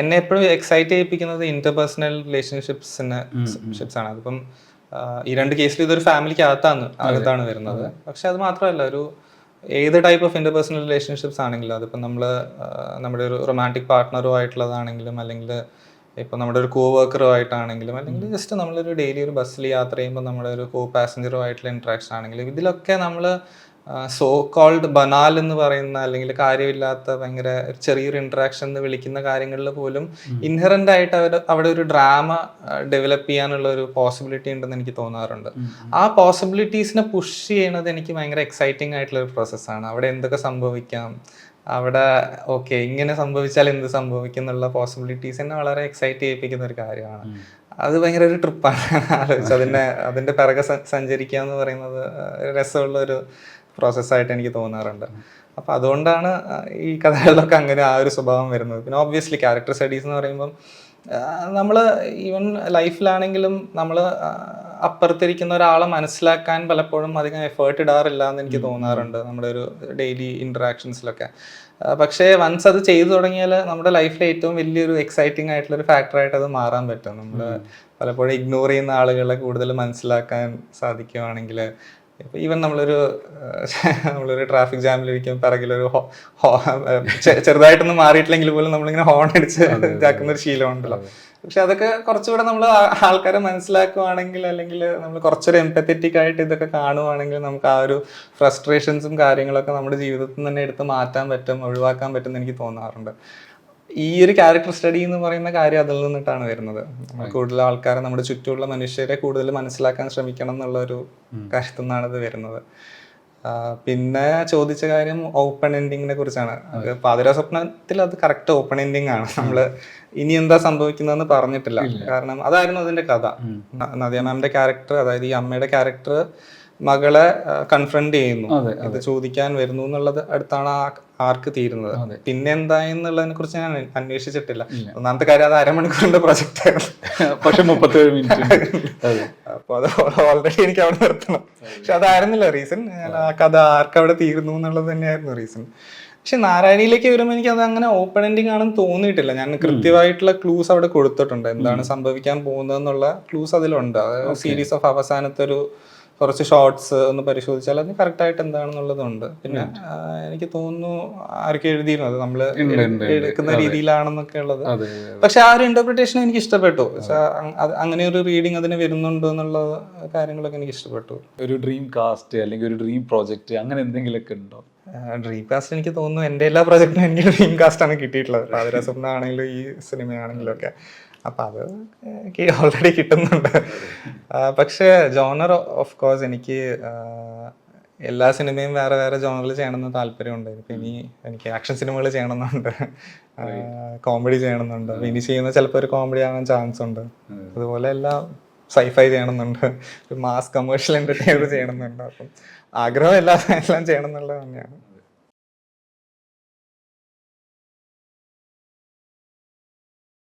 എന്നെ എപ്പോഴും എക്സൈറ്റ് ചെയ്യിപ്പിക്കുന്നത് ഇന്റർപേഴ്സണൽ റിലേഷൻഷിപ്സിന് ഷിപ്സ് ആണ്. അതിപ്പം ഈ രണ്ട് കേസിൽ ഇതൊരു ഫാമിലിക്ക് അകത്താണ് അകത്താണ് വരുന്നത്. പക്ഷെ അത് മാത്രമല്ല ഒരു ഏത് ടൈപ്പ് ഓഫ് ഇന്റർപേഴ്സണൽ റിലേഷൻഷിപ്സ് ആണെങ്കിലും അതിപ്പം നമ്മൾ നമ്മുടെ ഒരു റൊമാന്റിക് പാർട്ട്ണറും ആയിട്ടുള്ളതാണെങ്കിലും അല്ലെങ്കിൽ ഇപ്പം നമ്മുടെ ഒരു കോ വർക്കറും ആയിട്ടാണെങ്കിലും അല്ലെങ്കിൽ ജസ്റ്റ് നമ്മളൊരു ഡെയിലി ഒരു ബസ്സിൽ യാത്ര ചെയ്യുമ്പോൾ നമ്മുടെ ഒരു കോ പാസഞ്ചറും ആയിട്ടുള്ള ഇൻട്രാക്ഷൻ ആണെങ്കിലും ഇതിലൊക്കെ നമ്മൾ സോ കോൾഡ് ബനാൽ എന്ന് പറയുന്ന അല്ലെങ്കിൽ കാര്യമില്ലാത്ത ഭയങ്കര ചെറിയൊരു ഇന്ററാക്ഷൻ എന്ന് വിളിക്കുന്ന കാര്യങ്ങളിൽ പോലും ഇൻഹറന്റ് ആയിട്ട് അവർ അവിടെ ഒരു ഡ്രാമ ഡെവലപ്പ് ചെയ്യാനുള്ള ഒരു പോസിബിലിറ്റി ഉണ്ടെന്ന് എനിക്ക് തോന്നാറുണ്ട്. ആ പോസിബിലിറ്റീസിനെ പുഷ് ചെയ്യണത് എനിക്ക് ഭയങ്കര എക്സൈറ്റിംഗ് ആയിട്ടുള്ള ഒരു പ്രോസസ്സാണ് അവിടെ എന്തൊക്കെ സംഭവിക്കാം? അവിടെ ഓക്കെ ഇങ്ങനെ സംഭവിച്ചാൽ എന്ത് സംഭവിക്കും എന്നുള്ള പോസിബിലിറ്റീസ് എന്നെ വളരെ എക്സൈറ്റ് ചെയ്യിപ്പിക്കുന്ന ഒരു കാര്യമാണ്. അത് ഭയങ്കര ഒരു ട്രിപ്പാണ് ആലോചിച്ചത് അതിന്റെ അതിന്റെ പിറകെ സഞ്ചരിക്കുക എന്ന് പറയുന്നത് രസമുള്ള ഒരു പ്രോസസ്സായിട്ട് എനിക്ക് തോന്നാറുണ്ട്. അപ്പോൾ അതുകൊണ്ടാണ് ഈ കഥകളിലൊക്കെ അങ്ങനെ ആ ഒരു സ്വഭാവം വരുന്നത്. പിന്നെ ഓബ്വിയസ്ലി ക്യാരക്ടർ സ്റ്റഡീസ് എന്ന് പറയുമ്പം നമ്മൾ ഈവൻ ലൈഫിലാണെങ്കിലും നമ്മൾ അപ്പുറത്തിരിക്കുന്ന ഒരാളെ മനസ്സിലാക്കാൻ പലപ്പോഴും അധികം എഫേർട്ട് ഇടാറില്ല എന്ന് എനിക്ക് തോന്നാറുണ്ട് നമ്മുടെ ഒരു ഡെയിലി ഇൻട്രാക്ഷൻസിലൊക്കെ പക്ഷേ വൺസ് അത് ചെയ്തു തുടങ്ങിയാൽ നമ്മുടെ ലൈഫിലെ ഏറ്റവും വലിയൊരു എക്സൈറ്റിംഗ് ആയിട്ടുള്ള ഒരു ഫാക്ടറായിട്ട് അത് മാറാൻ പറ്റും. നമ്മൾ പലപ്പോഴും ഇഗ്നോർ ചെയ്യുന്ന ആളുകളെ കൂടുതൽ മനസ്സിലാക്കാൻ സാധിക്കുവാണെങ്കിൽ ഇപ്പൊ ഈവൻ നമ്മളൊരു നമ്മളൊരു ട്രാഫിക് ജാമിലിരിക്കും പിറകിലൊരു ചെറുതായിട്ടൊന്നും മാറിയിട്ടില്ലെങ്കിൽ പോലും നമ്മളിങ്ങനെ ഹോൺ അടിച്ച് ഇതാക്കുന്ന ഒരു ശീലമുണ്ടല്ലോ. പക്ഷെ അതൊക്കെ കുറച്ചുകൂടെ നമ്മൾ ആൾക്കാരെ മനസ്സിലാക്കുവാണെങ്കിൽ അല്ലെങ്കിൽ നമ്മൾ കുറച്ചൊരു എംപത്തറ്റിക് ആയിട്ട് ഇതൊക്കെ കാണുവാണെങ്കിൽ നമുക്ക് ആ ഒരു ഫ്രസ്ട്രേഷൻസും കാര്യങ്ങളൊക്കെ നമ്മുടെ ജീവിതത്തിൽ നിന്ന് തന്നെ എടുത്ത് മാറ്റാൻ പറ്റും ഒഴിവാക്കാൻ പറ്റും എന്ന് എനിക്ക് തോന്നാറുണ്ട്. ഈ ഒരു ക്യാരക്ടർ സ്റ്റഡി എന്ന് പറയുന്ന കാര്യം അതിൽ നിന്നിട്ടാണ് വരുന്നത്. കൂടുതൽ ആൾക്കാരെ നമ്മുടെ ചുറ്റുമുള്ള മനുഷ്യരെ കൂടുതൽ മനസ്സിലാക്കാൻ ശ്രമിക്കണം എന്നുള്ള ഒരു കാര്യത്തിൽ നിന്നാണ് ഇത് വരുന്നത്. പിന്നെ ചോദിച്ച കാര്യം ഓപ്പൺ എൻഡിങ്ങിനെ കുറിച്ചാണ്. അത് പാതിര സ്വപ്നത്തിൽ അത് കറക്റ്റ് ഓപ്പൺ എൻഡിങ് ആണ്. നമ്മൾ ഇനി എന്താ സംഭവിക്കുന്നതെന്ന് പറഞ്ഞിട്ടില്ല. കാരണം അതായിരുന്നു അതിന്റെ കഥ. നദിയ മാമിന്റെ ക്യാരക്ടർ അതായത് ഈ അമ്മയുടെ ക്യാരക്ടർ മകളെ കൺഫ്രണ്ട് ചെയ്യുന്നു. അത് ചോദിക്കാൻ വരുന്നു എന്നുള്ളത് അടുത്താണ് ആ ആർക്ക് തീരുന്നത്. പിന്നെ എന്തായെന്നുള്ളതിനെ കുറിച്ച് ഞാൻ അന്വേഷിച്ചിട്ടില്ല. ഒന്നാമത്തെ കാര്യം അത് അരമണിക്കൂറിന്റെ പ്രൊജക്റ്റ് ആയിരുന്നു. പക്ഷെ മുപ്പത്തേഴ് മിനിറ്റ് അപ്പൊ അത് ഓൾറെഡി എനിക്ക് അവിടെ നിർത്തണം. പക്ഷെ അതായിരുന്നില്ല റീസൺ ആ കഥ ആർക്ക് അവിടെ തീരുന്നു എന്നുള്ളത് തന്നെയായിരുന്നു റീസൺ പക്ഷെ നാരായണിയിലേക്ക് വരുമ്പോൾ എനിക്ക് അത് അങ്ങനെ ഓപ്പൺ എൻഡിങ് ആണെന്ന് തോന്നിയിട്ടില്ല. ഞാൻ കൃത്യമായിട്ടുള്ള ക്ലൂസ് അവിടെ കൊടുത്തിട്ടുണ്ട്. എന്താണ് സംഭവിക്കാൻ പോകുന്നത് എന്നുള്ള ക്ലൂസ് അതിലുണ്ട് സീരീസ് ഓഫ് അവസാനത്തെ ഒരു കുറച്ച് ഷോർട്സ് ഒന്ന് പരിശോധിച്ചാൽ അത് കറക്റ്റ് ആയിട്ട് എന്താണെന്നുള്ളതുണ്ട്. പിന്നെ എനിക്ക് തോന്നുന്നു ആർക്കും എഴുതിയിരുന്നു നമ്മൾ നമ്മൾ എടുക്കുന്ന രീതിയിലാണെന്നൊക്കെ ഉള്ളത്. പക്ഷെ ആ ഒരു ഇന്റർപ്രിട്ടേഷൻ എനിക്ക് ഇഷ്ടപ്പെട്ടു. അങ്ങനെ ഒരു റീഡിങ് അതിന് വരുന്നുണ്ട് എന്നുള്ള കാര്യങ്ങളൊക്കെ എനിക്ക് ഇഷ്ടപ്പെട്ടു. ഒരു ഡ്രീം കാസ്റ്റ് അല്ലെങ്കിൽ ഒരു ഡ്രീം പ്രോജക്റ്റ് അങ്ങനെ എന്തെങ്കിലുമൊക്കെ ഉണ്ടോ? ഡ്രീം കാസ്റ്റ് എനിക്ക് തോന്നുന്നു എന്റെ എല്ലാ പ്രൊജക്റ്റിനും എനിക്ക് ഡ്രീം കാസ്റ്റ് ആണ് കിട്ടിയിട്ടുള്ളത്. ആണെങ്കിലും ഈ സിനിമയാണെങ്കിലും ഒക്കെ. അപ്പൊ അത് എനിക്ക് ഓൾറെഡി കിട്ടുന്നുണ്ട്. പക്ഷേ ജോണർ ഓഫ് കോഴ്സ് എനിക്ക് എല്ലാ സിനിമയും വേറെ വേറെ ജോണറിൽ ചെയ്യണമെന്ന് താല്പര്യമുണ്ട്. ഇപ്പം ഇനി എനിക്ക് ആക്ഷൻ സിനിമകൾ ചെയ്യണമെന്നുണ്ട്. കോമഡി ചെയ്യണമെന്നുണ്ട്. ഇനി ചെയ്യുന്ന ചിലപ്പോൾ ഒരു കോമഡി ആവാൻ ചാൻസ് ഉണ്ട്. അതുപോലെ എല്ലാം സൈഫൈ ചെയ്യണമെന്നുണ്ട്. ഒരു മാസ് കമേഴ്ഷ്യൽ എന്റർടൈനർ ചെയ്യണമെന്നുണ്ട്. അപ്പം ആഗ്രഹം എല്ലാ എല്ലാം ചെയ്യണം എന്നുള്ളത് തന്നെയാണ്.